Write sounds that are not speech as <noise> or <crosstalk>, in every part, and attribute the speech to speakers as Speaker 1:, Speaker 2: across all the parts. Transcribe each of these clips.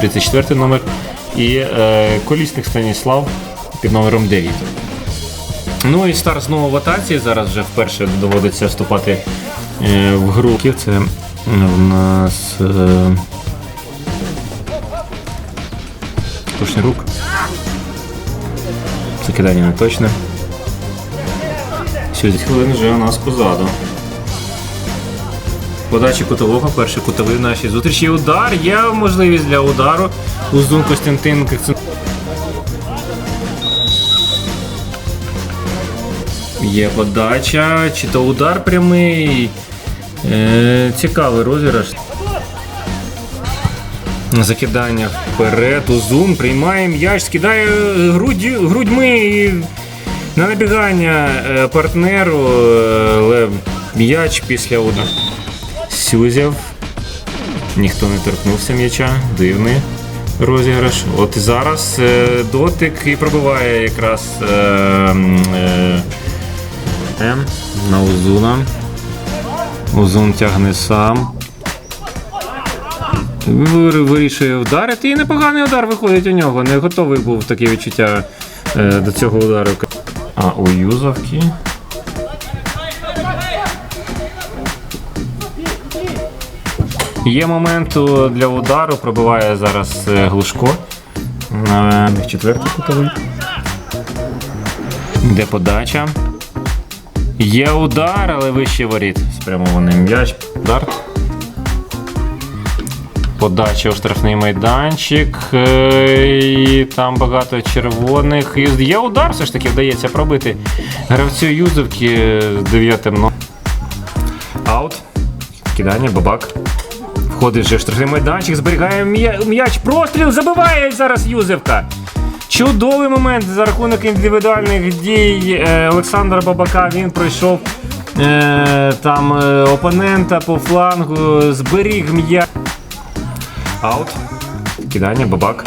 Speaker 1: 34 номер. І е, колісник Станіслав під номером 9. Ну і стар знову в атаці. Зараз вже вперше доводиться вступати е, в гру. Це в нас е, рук. Закидання не точне. 60 хвилин вже у нас позаду. Подачі кутового, перший кутовий в нашій зустрічі. Удар. Є можливість для удару. Узун Костянтин Кицин. Є подача, чи то удар прямий. Е, цікавий розіграш. Закидання вперед. Узун приймає м'яч, скидає грудь, грудьми і на набігання е, партнеру, е, але м'яч після удару. Сюзяв. Ніхто не торкнувся м'яча. Дивний розіграш. От і зараз е, дотик і пробиває якраз е, е, на Узуна. Узун тягне сам. Вирішує вдарити. І непоганий удар виходить у нього. Не готовий був таке відчуття е, до цього удару. А у Юзовки. Є момент для удару, пробиває зараз е, Глушко. Четвертий кутовий. Де подача. Є удар, але вище воріт. Спрямований м'яч. Удар. Подача у штрафний майданчик. е, І там багато червоних. І Є удар, все ж таки вдається пробити гравцю Юзовки з дев'ятим но. Аут. Кидання, бабак. Входить вже в штрафний майданчик, зберігає м'яч. Простріл забиває зараз Юзевка. Чудовий момент за рахунок індивідуальних дій е, Олександра Бабака. Він пройшов е, там е, опонента по флангу, зберіг м'яч. Аут. Кидання, бабак.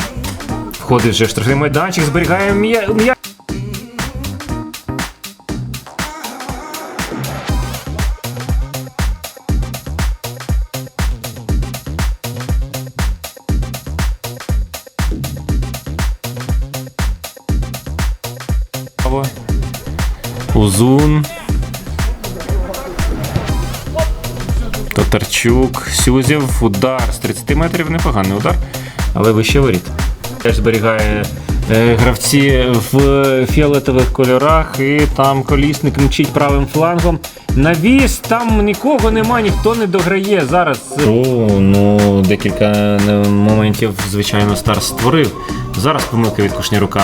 Speaker 1: Входить вже в штрафний майданчик, зберігає м'я- м'яч. Право. Узун. Татарчук. Сюзів. Удар з 30 метрів. Непоганий удар, але вище воріт. Теж зберігає гравці в фіолетових кольорах, і там колісник мчить правим флангом. Навіс, там нікого нема, ніхто не дограє зараз. О, ну декілька е, моментів, звичайно, Стар створив. Зараз помилка від Кушнірука.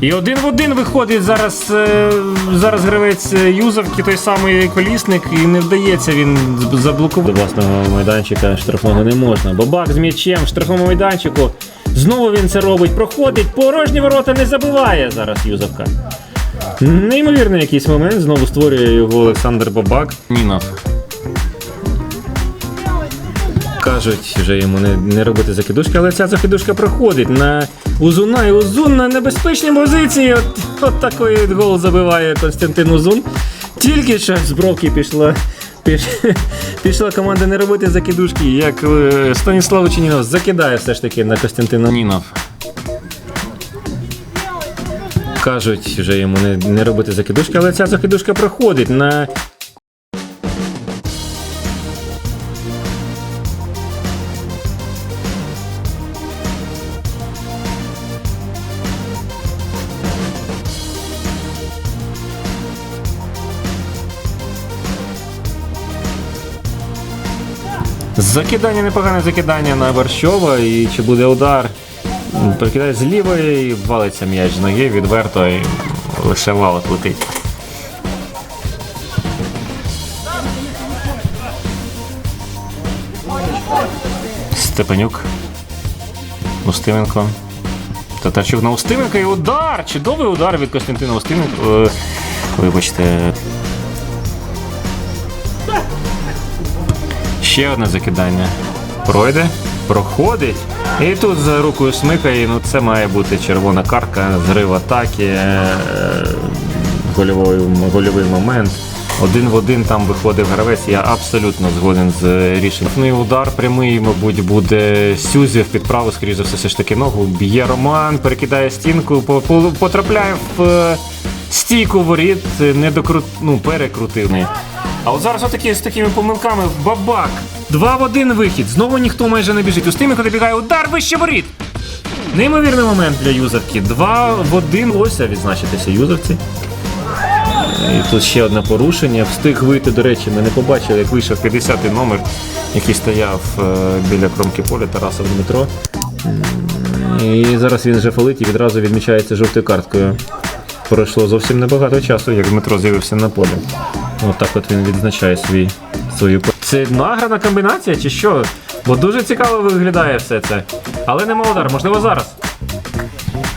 Speaker 1: І один в один виходить зараз, е, зараз гравець е, Юзовки, той самий колісник, і не вдається він заблокувати. До власного майданчика штрафного не можна. Бабак з м'ячем штрафному майданчику. Знову він це робить, проходить, порожні ворота не забиває зараз Юзовка. Неймовірний якийсь момент, знову створює його Олександр Бабак. Нінов. Кажуть вже йому не, не робити закидушки, але ця закидушка проходить на Узуна і Узун на небезпечній позиції. От, от такий гол забиває Константин Узун. Тільки що з бровки пішла. Піш- <laughs> Пішла команда не робити закидушки, як е, Станіслав Чинінов закидає все ж таки на Костянтина Нінов. Кажуть вже йому не, не робити закидушки, але ця закидушка проходить на Закидання, непогане закидання на Борщова. І чи буде удар? Прикидає з лівої і валиться м'яч з ноги відверто і лише валот летить. Степанюк. Устименко. Татарчук на Устименка і удар! Чудовий удар від Костянтина Устименка. Е, Вибачте, Ще одне закидання. Пройде, проходить. І тут за рукою смикає. Ну це має бути червона картка, зрив атаки, е, гольовий, гольовий момент. Один в один там виходив гравець, я абсолютно згоден з рішенням. Ну удар прямий, мабуть, буде Сюзів під праву, скоріш за все, все ж таки ногу. Б'є Роман, перекидає стінку, по- по- потрапляє в е, стійку воріт, е, не докрут... ну, перекрутив. А от зараз отакі з такими помилками бабак. Два в один вихід. Знову ніхто майже не біжить. Устименко добігає удар вище воріт. Неймовірний момент для юзавки. Два в один. Ось відзначитися юзавці. І тут ще одне порушення. Встиг вийти, до речі, ми не побачили, як вийшов 50-й номер, який стояв е, біля кромки поля Тарасов Дмитро. І зараз він вже фалить і відразу відмічається жовтою карткою. Пройшло зовсім небагато часу, як Дмитро з'явився на полі. Отак от він відзначає свій, свою Це награна комбінація чи що? Бо дуже цікаво виглядає все це. Але нема удар, можливо, зараз.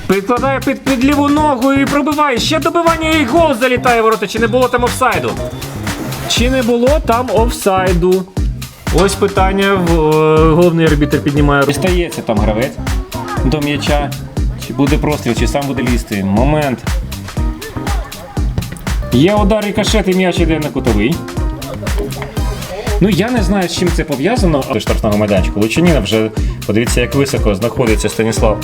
Speaker 1: Підкладає під, під ліву ногу і пробиває. Ще добивання і гол залітає в ворота. Чи не було там офсайду? Чи не було там офсайду? Ось питання. е, Головний арбітр піднімає руку. Стається там гравець до м'яча. Чи буде простріл, чи сам буде лізти. Момент. Є удар і кашет, і м'яч іде на кутовий. Ну я не знаю, з чим це пов'язано. До штрафного майданчику. Лучаніна вже подивіться, як високо знаходиться Станіслав.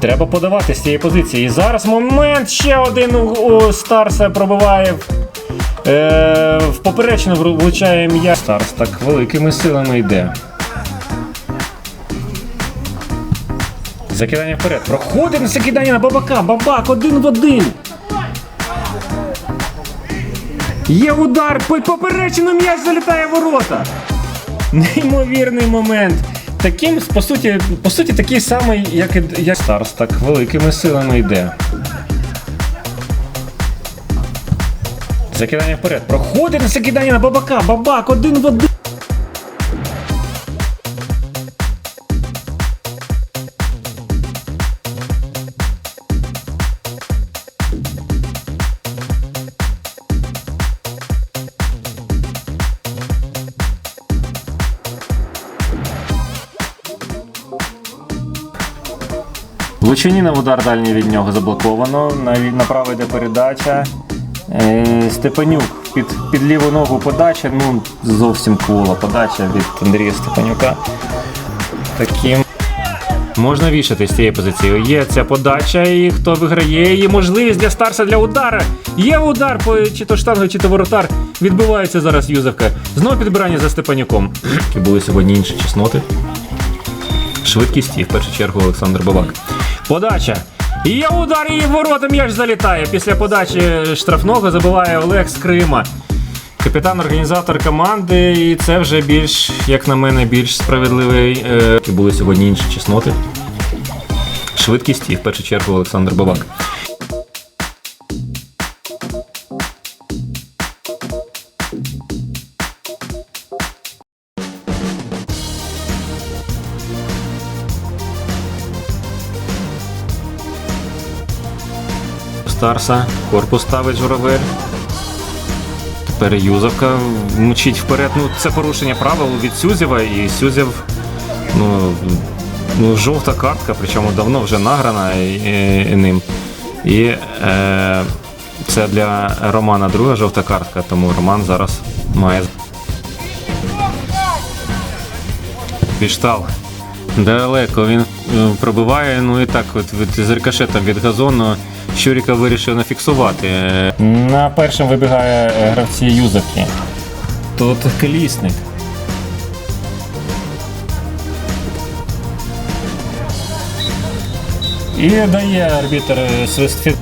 Speaker 1: Треба подавати з цієї позиції. І зараз момент ще один у, Старса пробиває. Е, в поперечну вру- влучає м'яч. Старс так великими силами йде. Закидання вперед. Проходить на закидання на бабака. Бабак один в один. Є удар, по поперечину м'яч залітає в ворота. Неймовірний момент. Таким, по суті, по суті, такий самий, як і як Старс, так великими силами йде. Закидання вперед. Проходить на закидання на бабака. Бабак один в один. Лучаніна в удар дальній від нього заблоковано. На- Направо йде передача. Е, Степанюк під, під ліву ногу подача. Ну, зовсім кула подача від Андрія Степанюка. Таким. Можна вішати з цієї позиції. Є ця подача, і хто виграє, є можливість для Старса для удара. Є удар по чи то штангу, чи то воротар. Відбувається зараз юзавка. Знову підбирання за Степанюком. Були сьогодні інші чесноти. Швидкість і в першу чергу Олександр Бабак. Подача. Є удар і ворота м'яч залітає. Після подачі штрафного забиває Олег з Крима. Капітан-організатор команди, і це вже більш, як на мене, більш справедливий. Е, були сьогодні інші чесноти. Швидкість і в першу чергу Олександр Бабак. Старса, корпус ставить журавель. Тепер Юзовка мчить вперед. Ну, це порушення правил від Сюзєва, і Сюзєв, ну, ну, жовта картка, причому давно вже награна і, і, і ним. І е, це для Романа друга жовта картка, тому Роман зараз має. Піштал. Далеко він е, пробиває, ну і так, от від, з рикошетом від газону Щуріка вирішив нафіксувати. На першому вибігає е, гравці юзавки. Тут колісник. І дає арбітр е, свист фі-